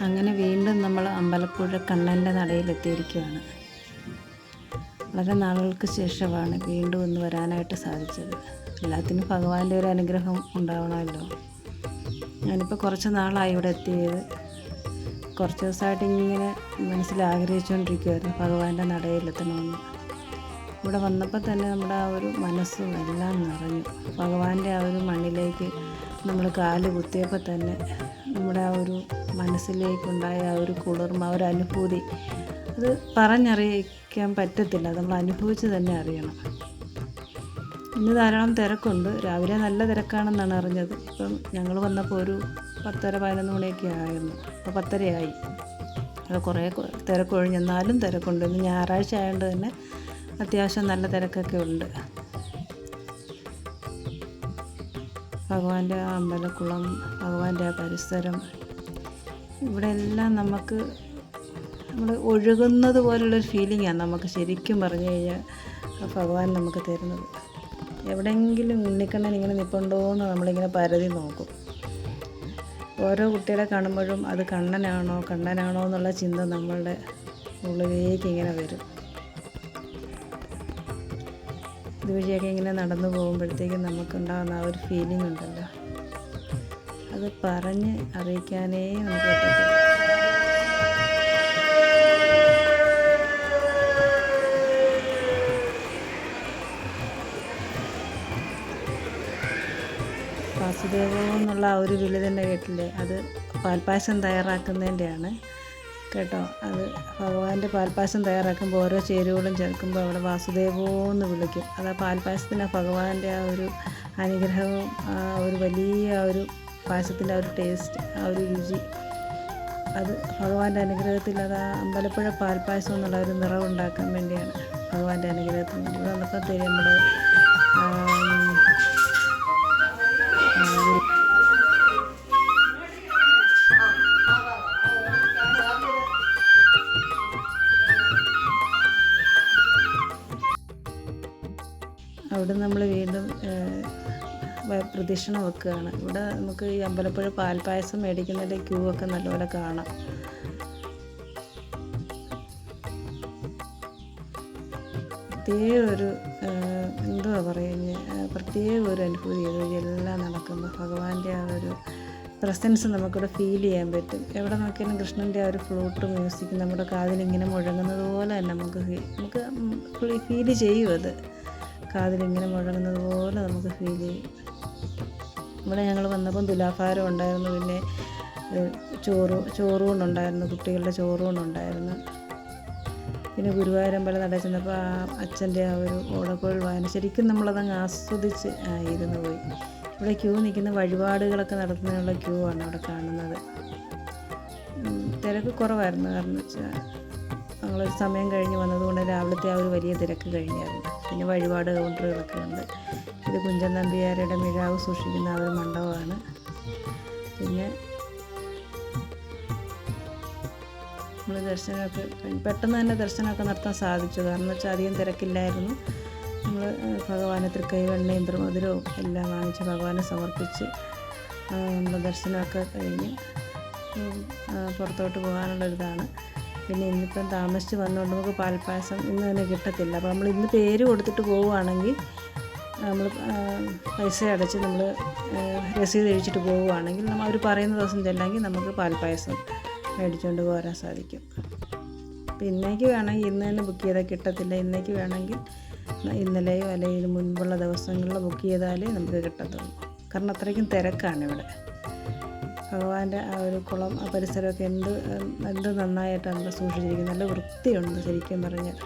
അങ്ങനെ വീണ്ടും നമ്മൾ അമ്പലപ്പുഴ കണ്ണന്റെ നടയിലെത്തിയിരിക്കുകയാണ് വളരെ നാളുകൾക്ക് ശേഷമാണ് വീണ്ടും ഒന്ന് വരാനായിട്ട് സാധിച്ചത്. എല്ലാത്തിനും ഭഗവാന്റെ ഒരു അനുഗ്രഹം ഉണ്ടാവണമല്ലോ. ഞാനിപ്പോൾ കുറച്ച് നാളായി ഇവിടെ എത്തിയത്. കുറച്ച് ദിവസമായിട്ട് ഇങ്ങനെ മനസ്സിൽ ആഗ്രഹിച്ചുകൊണ്ടിരിക്കുമായിരുന്നു ഭഗവാന്റെ നടയിലെത്തണമെന്ന്. ഇവിടെ വന്നപ്പോൾ തന്നെ നമ്മുടെ ആ ഒരു മനസ്സും എല്ലാം നിറഞ്ഞു. ഭഗവാന്റെ ആ ഒരു മണ്ണിലേക്ക് നമ്മൾ കാൽ കുത്തിയപ്പോൾ തന്നെ നമ്മുടെ ആ ഒരു മനസ്സിലേക്കുണ്ടായ ആ ഒരു കുളിർമ ഒരു അനുഭൂതി അത് പറഞ്ഞറിയിക്കാൻ പറ്റത്തില്ല. നമ്മൾ അനുഭവിച്ച് തന്നെ അറിയണം. ഇന്ന് ധാരാളം തിരക്കുണ്ട്. രാവിലെ നല്ല തിരക്കാണെന്നാണ് അറിഞ്ഞത്. ഇപ്പം ഞങ്ങൾ വന്നപ്പോൾ ഒരു പത്തര പതിനൊന്ന് മണിയൊക്കെ ആയിരുന്നു. അപ്പോൾ പത്തരയായി. അത് കുറേ തിരക്കൊഴിഞ്ഞ് എന്നാലും തിരക്കുണ്ട്. ഇന്ന് ഞായറാഴ്ച ആയതുകൊണ്ട് തന്നെ അത്യാവശ്യം നല്ല തിരക്കൊക്കെ ഉണ്ട്. ഭഗവാന്റെ അമ്പലക്കുളം ഭഗവാന്റെ ആ പരിസരം ഇവിടെ എല്ലാം നമുക്ക് നമ്മൾ ഒഴുകുന്നത് പോലുള്ളൊരു ഫീലിംഗാണ് നമുക്ക് ശരിക്കും പറഞ്ഞു കഴിഞ്ഞാൽ ഭഗവാൻ നമുക്ക് തരുന്നത്. എവിടെയെങ്കിലും ഉണ്ണിക്കണ്ണൻ ഇങ്ങനെ നിൽപ്പുണ്ടോ എന്ന് നമ്മളിങ്ങനെ പരതി നോക്കും. ഓരോ കുട്ടികളെ കാണുമ്പോഴും അത് കണ്ണനാണോ കണ്ണനാണോ എന്നുള്ള ചിന്ത നമ്മളുടെ ഉള്ളിലേക്ക് ഇങ്ങനെ വരും. ഇതുവഴിയൊക്കെ ഇങ്ങനെ നടന്നു പോകുമ്പോഴത്തേക്കും നമുക്കുണ്ടാകുന്ന ആ ഒരു ഫീലിംഗ് ഉണ്ടല്ലോ. അത് പറഞ്ഞ് അറിയിക്കാനേ നമുക്ക് പറ്റത്തില്ല. വാസുദേവോ എന്നുള്ള ആ ഒരു വിളി തന്നെ കേട്ടില്ലേ? അത് പാൽപ്പായസം തയ്യാറാക്കുന്നതിന്റെയാണ്. കേട്ടോ. അത് ഭഗവാന്റെ പാൽപ്പായസം തയ്യാറാക്കുമ്പോൾ ഓരോ ചേരുവകളും ചേർക്കുമ്പോൾ അവിടെ വാസുദേവോ എന്ന് വിളിക്കും. അത് ആ പാൽപ്പായസത്തിന് ആ ഭഗവാന്റെ ആ ഒരു അനുഗ്രഹവും ആ ഒരു വലിയ ആ ഒരു പായസത്തിന്റെ ആ ഒരു ടേസ്റ്റ് ആ ഒരു രുചി അത് ഭഗവാന്റെ അനുഗ്രഹത്തിൽ അത് ആ അമ്പലപ്പുഴ പാൽപ്പായസം എന്നുള്ള ഒരു നിറം ഉണ്ടാക്കാൻ വേണ്ടിയാണ് ഭഗവാന്റെ അനുഗ്രഹത്തിന് വേണ്ടി. ഇവിടെ വന്നപ്പോൾ തരും നമ്മുടെ അവിടെ നമ്മൾ വീണ്ടും പ്രദക്ഷിണം വെക്കുകയാണ്. ഇവിടെ നമുക്ക് ഈ അമ്പലപ്പുഴ പാൽപ്പായസം മേടിക്കുന്നതിന്റെ ക്യൂ ഒക്കെ നല്ലപോലെ കാണാം. പ്രത്യേക ഒരു എന്തുവാ പറയുന്നത് പ്രത്യേക ഒരു അനുഭൂതി എല്ലാം നടക്കുമ്പോൾ ഭഗവാന്റെ ആ ഒരു പ്രസൻസ് നമുക്കിവിടെ ഫീൽ ചെയ്യാൻ പറ്റും. എവിടെ നോക്കിയാലും കൃഷ്ണന്റെ ആ ഒരു ഫ്ലൂട്ട് മ്യൂസിക് നമ്മുടെ കാതിലിങ്ങനെ മുഴങ്ങുന്നത് പോലെ തന്നെ നമുക്ക് നമുക്ക് ഫീൽ ചെയ്യും അത്. കാതിലിങ്ങനെ മുഴങ്ങുന്നത് പോലെ നമുക്ക് ഫീൽ ചെയ്യും. ഇവിടെ ഞങ്ങൾ വന്നപ്പം തുലാഭാരം ഉണ്ടായിരുന്നു പിന്നെ ചോറ് ചോറ് ചോറൂണുണ്ടായിരുന്നു കുട്ടികളുടെ ചോറൂണുണ്ടായിരുന്നു പിന്നെ ഗുരുവായൂരമ്പലം നട ചെന്നപ്പോൾ ആ അച്ഛന്റെ ആ ഒരു ഓടക്കുഴൽ വായന ശരിക്കും നമ്മളതങ്ങ് ആസ്വദിച്ച് ഇരുന്ന് പോയി. ഇവിടെ ക്യൂ നിൽക്കുന്ന വഴിപാടുകളൊക്കെ നടത്തുന്നതിനുള്ള ക്യൂ ആണ് അവിടെ കാണുന്നത്. തിരക്ക് കുറവായിരുന്നു കാരണം വെച്ചാൽ ഞങ്ങളൊരു സമയം കഴിഞ്ഞ് വന്നതുകൊണ്ട് രാവിലത്തെ ആ ഒരു വലിയ തിരക്ക് കഴിഞ്ഞായിരുന്നു. പിന്നെ വഴിപാട് കൗണ്ടറുകളൊക്കെ ഉണ്ട് ഇത് കുഞ്ചൻ നമ്പിയാരുടെ മിഴാവ് സൂക്ഷിക്കുന്ന ആ ഒരു മണ്ഡപമാണ്. പിന്നെ നമ്മൾ ദർശനമൊക്കെ പെട്ടെന്ന് തന്നെ ദർശനമൊക്കെ നടത്താൻ സാധിച്ചു. കാരണം വെച്ചാൽ അധികം തിരക്കില്ലായിരുന്നു. നമ്മൾ ഭഗവാനെ തൃക്കൈവെണ്ണയും ദ്രമധുരവും എല്ലാം വാങ്ങിച്ച് ഭഗവാനെ സമർപ്പിച്ച് നമ്മൾ ദർശനമൊക്കെ കഴിഞ്ഞ് പുറത്തോട്ട് പോകാനുള്ളൊരിതാണ്. പിന്നെ ഇന്നിപ്പം താമസിച്ച് വന്നുകൊണ്ട് നമുക്ക് പാൽപ്പായസം ഇന്ന് തന്നെ കിട്ടത്തില്ല. അപ്പോൾ നമ്മൾ ഇന്ന് പേര് കൊടുത്തിട്ട് പോവുകയാണെങ്കിൽ നമ്മൾ പൈസ അടച്ച് നമ്മൾ രസീത് കഴിച്ചിട്ട് പോവുകയാണെങ്കിൽ നമ്മൾ അവർ പറയുന്ന ദിവസം ചെല്ലെങ്കിൽ നമുക്ക് പാൽപ്പായസം മേടിച്ചുകൊണ്ട് പോരാൻ സാധിക്കും. ഇന്നേക്ക് വേണമെങ്കിൽ ഇന്ന് തന്നെ ബുക്ക് ചെയ്താൽ കിട്ടത്തില്ല. ഇന്നേക്ക് വേണമെങ്കിൽ ഇന്നലെയോ അല്ലെങ്കിൽ മുൻപുള്ള ദിവസങ്ങളിൽ ബുക്ക് ചെയ്താലേ നമുക്ക് കിട്ടത്തുള്ളൂ. കാരണം അത്രയ്ക്കും തിരക്കാണ് ഇവിടെ. ഭഗവാന്റെ ആ ഒരു കുളം ആ പരിസരമൊക്കെ എന്ത് എന്ത് നന്നായിട്ടാണ് നമ്മൾ സൂക്ഷിച്ചിരിക്കുന്നത് നല്ല വൃത്തിയുണ്ട് ശരിക്കും പറഞ്ഞാൽ.